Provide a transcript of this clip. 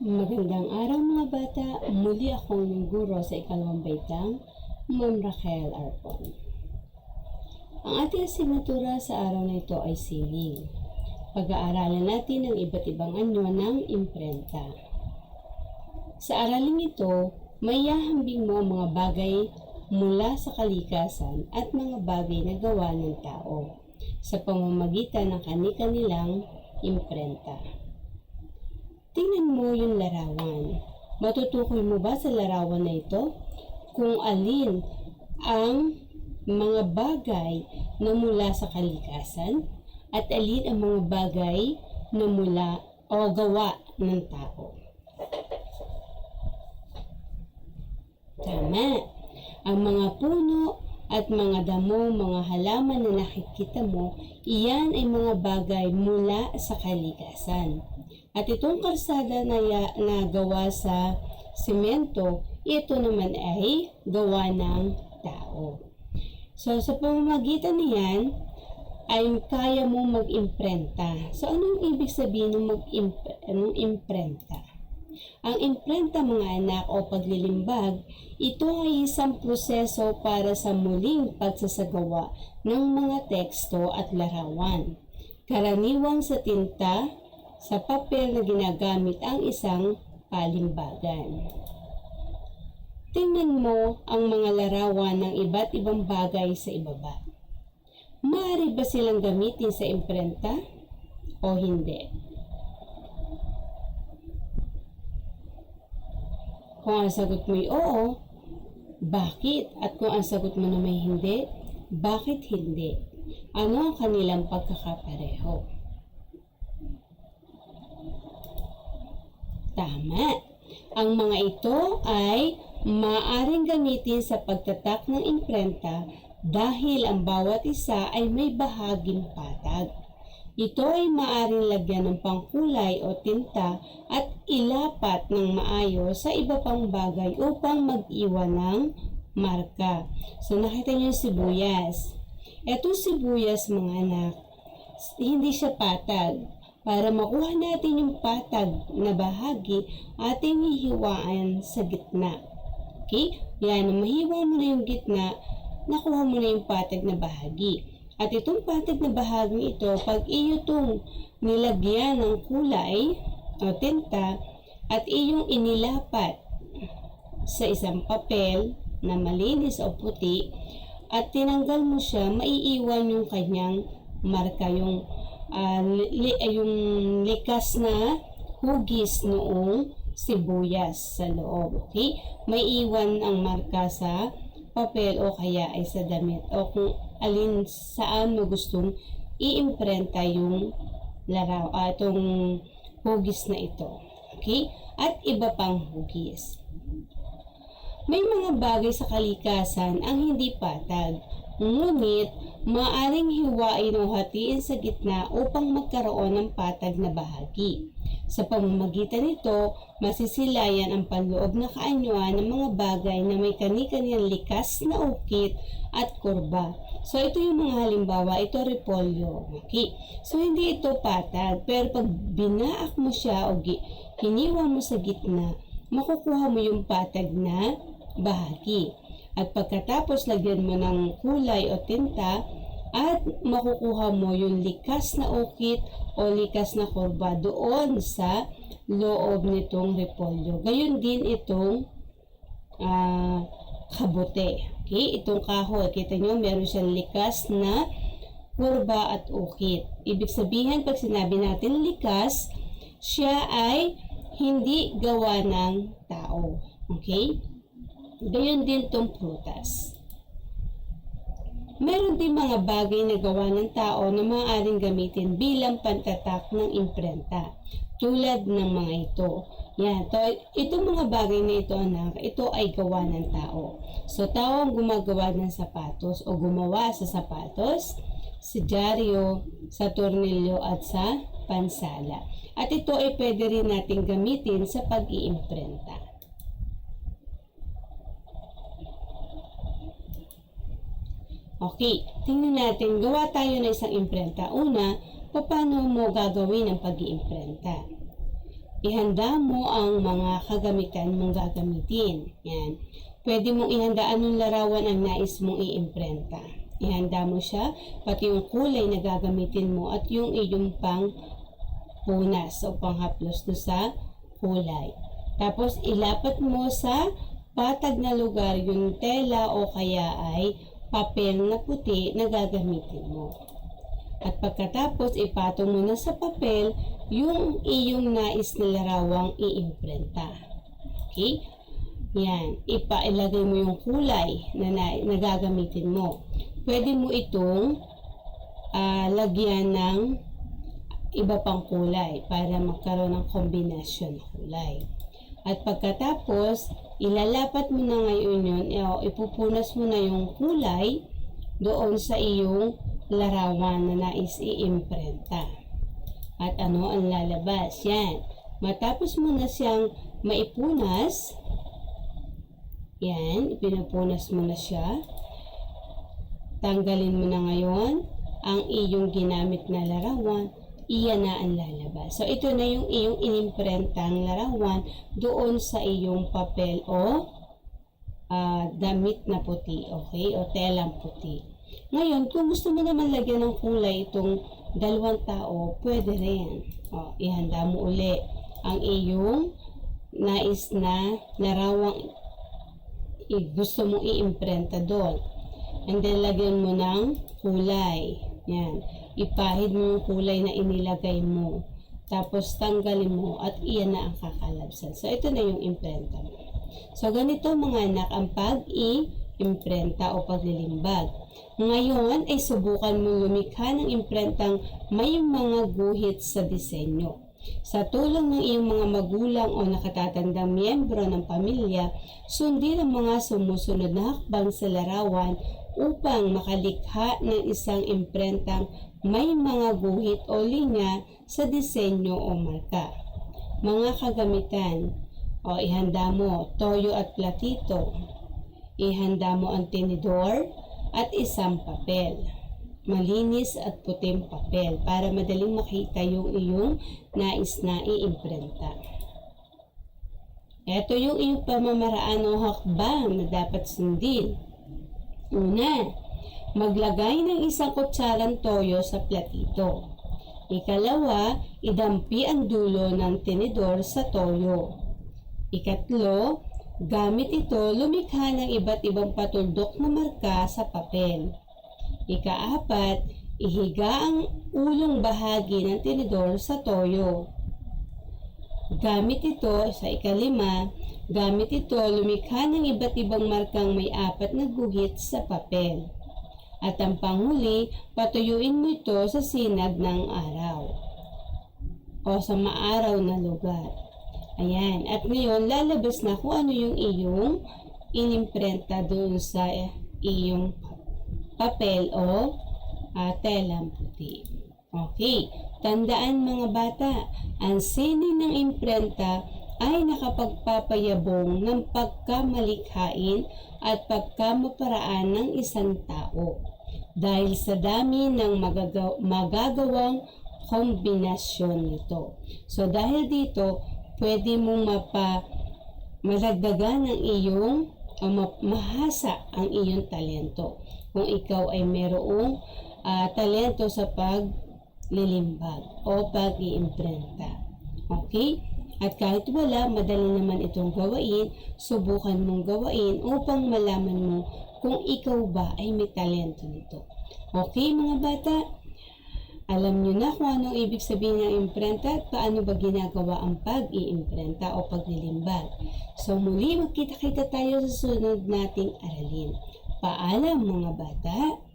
Magandang araw mga bata. Muli akong guro sa ikalawang baitang, Ma'am Raquel Arpon. Ang ating asignatura sa araw na ito ay sining. Pag-aaralan natin ang iba't ibang anyo ng imprenta. Sa aralin ito, may hahambing mo ang mga bagay mula sa kalikasan at mga bagay na gawa ng tao sa pamamagitan ng kani-kanilang imprenta. Tingnan mo yung larawan. Matutukoy mo ba sa larawan na ito kung alin ang mga bagay na mula sa kalikasan at alin ang mga bagay na mula o gawa ng tao? Tama. Ang mga puno at mga damo, mga halaman na nakikita mo, iyan ay mga bagay mula sa kalikasan. At itong kalsada na, na gawa sa simento, ito naman ay gawa ng tao. So, sa pamamagitan niyan, ay kaya mo mag-imprenta. So, anong ibig sabihin ng mag-imprenta? Ang imprenta mga anak o paglilimbag, ito ay isang proseso para sa muling pagsasagawa ng mga teksto at larawan. Karaniwang sa tinta, sa papel na ginagamit ang isang palimbagan. Tingnan mo ang mga larawan ng iba't ibang bagay sa ibaba. Maaari ba silang gamitin sa imprenta o hindi? Kung ang sagot mo ay oo, bakit? At kung ang sagot mo na may hindi, bakit hindi? Ano ang kanilang pagkakapareho? Tama. Ang mga ito ay maaring gamitin sa pagtatak ng imprenta dahil ang bawat isa ay may bahaging patag. Ito ay maaring lagyan ng pangkulay o tinta at ilapat ng maayos sa iba pang bagay upang mag-iwan ng marka. So nakita niyo sibuyas. Etong sibuyas mga anak, hindi siya patag. Para makuha natin yung patag na bahagi, ating hihiwaan sa gitna. Okay? Yan, mahiwa mo na yung gitna, nakuha mo na yung patag na bahagi. At itong patag na bahagi ito, pag iyo itong nilagyan ng kulay o tinta at iyong inilapat sa isang papel na malinis o puti at tinanggal mo siya, maiiwan yung kanyang marka, yung, uh, li, yung likas na hugis noong sibuyas sa loob. Okay? May iwan ang marka sa papel o kaya ay sa damit o kung alin saan mo gustong i-imprenta yung laraw, uh, hugis na ito. Okay? At iba pang hugis. May mga bagay sa kalikasan ang hindi patag, ngunit maaring hiwain o hatiin sa gitna upang magkaroon ng patag na bahagi. Sa pamamagitan nito, masisilayan ang panloob na kaanyuan ng mga bagay na may kani-kaniyang likas na ukit at kurba. So, ito yung mga halimbawa. Ito repolyo. Okay? So, hindi ito patag. Pero pag binaak mo siya o hiniwa mo sa gitna, makukuha mo yung patag na bahagi. At pagkatapos lagyan mo ng kulay o tinta, at makukuha mo yung likas na ukit o likas na kurba doon sa loob nitong repolyo. Gayon din itong uh, kabute. Okay? Itong kahoy. Kita nyo, meron siyang likas na kurba at ukit. Ibig sabihin, pag sinabi natin likas, siya ay hindi gawa ng tao. Okay? Gayon din itong prutas. Meron din mga bagay na gawa ng tao na maaaring gamitin bilang pantatak ng imprenta. Tulad ng mga ito. Yan. To, itong mga bagay na ito, anak, ito ay gawa ng tao. So, tao ang gumagawa ng sapatos o gumawa sa sapatos, sa dyaryo, sa tornilyo at sa pansala. At ito ay pwede rin natin gamitin sa pag-iimprenta. Okay, tingnan natin, gawa tayo ng isang imprenta. Una, paano mo gagawin ang pag-iimprenta? ihanda mo ang mga kagamitan mong gagamitin. Yan. Pwede mong ihanda anong larawan ang nais mong iimprenta. Ihanda mo siya, pati yung kulay na gagamitin mo at yung iyong pang punas o panghaplos do sa kulay. Tapos ilapat mo sa patag na lugar yung tela o kaya ay papel na puti na gagamitin mo. At pagkatapos, ipatong mo na sa papel yung iyong nais na larawang iimprenta. Okay? Yan. Ipailagay mo yung kulay na, na, na gagamitin mo. Pwede mo itong ah, lagyan ng iba pang kulay para magkaroon ng kombinasyon ng kulay. At pagkatapos, ilalapat mo na ngayon yun, o ipupunas mo na yung kulay doon sa iyong larawan na nais i-imprenta. At ano ang lalabas? Yan. Matapos mo na siyang maipunas, yan, pinupunas mo na siya. Tanggalin mo na ngayon ang iyong ginamit na larawan, iyan na ang lalabas. So, ito na yung iyong inimprentang larawan doon sa iyong papel o ah, damit na puti, okay? O telang puti. Ngayon, kung gusto mo naman lagyan ng kulay itong dalawang tao, pwede rin. O, ihanda mo uli ang iyong nais na larawang i- gusto mong i-imprenta doon. And then, lagyan mo ng kulay. Yan. Ipahid mo yung kulay na inilagay mo. Tapos, tanggalin mo at iyan na ang kakalabsan. So, ito na yung imprenta mo. So, ganito mga anak ang pag-i-imprenta o paglilimbag. Ngayon ay subukan mo lumikha ng imprentang may mga guhit sa disenyo. Sa tulong ng iyong mga magulang o nakatatandang miyembro ng pamilya, sundin ang mga sumusunod na hakbang sa larawan upang makalikha ng isang imprentang may mga guhit o linya sa disenyo o marka. Mga kagamitan o ihanda mo toyo at platito. Ihanda mo ang tinidor at isang papel malinis at puting papel para madaling makita yung iyong nais na iimprenta. Ito yung iyong pamamaraan o hakbang na dapat sundin. Una, maglagay ng isang kutsarang toyo sa platito. Ikalawa, idampi ang dulo ng tinidor sa toyo. Ikatlo, gamit ito lumikha ng iba't ibang patuldok na marka sa papel. Ikaapat, ihiga ang ulong bahagi ng tinidor sa toyo. Gamit ito sa ikalima, gamit ito lumikha ng iba't ibang markang may apat na guhit sa papel. At ang panghuli, patuyuin mo ito sa sinag ng araw o sa maaraw na lugar. Ayan. At ngayon, lalabas na kung ano yung iyong inimprenta doon sa iyong papel o uh, telang puti. Okay. Tandaan mga bata, ang sining ng imprenta ay nakapagpapayabong ng pagkamalikhain at pagkamaparaan ng isang tao dahil sa dami ng magagaw- magagawang kombinasyon nito. So dahil dito, pwede mong mapa malagdagan ang iyong o ma- mahasa ang iyong talento. Kung ikaw ay mayroong ah, talento sa paglilimbag o pag-iimprenta. Okay? At kahit wala, madali naman itong gawain, subukan mong gawain upang malaman mo kung ikaw ba ay may talento nito. Okay mga bata? Alam nyo na kung anong ibig sabihin ng imprenta at paano ba ginagawa ang pag-iimprenta o paglilimbag. So muli magkita-kita tayo sa sunod nating aralin. Paalam mga bata!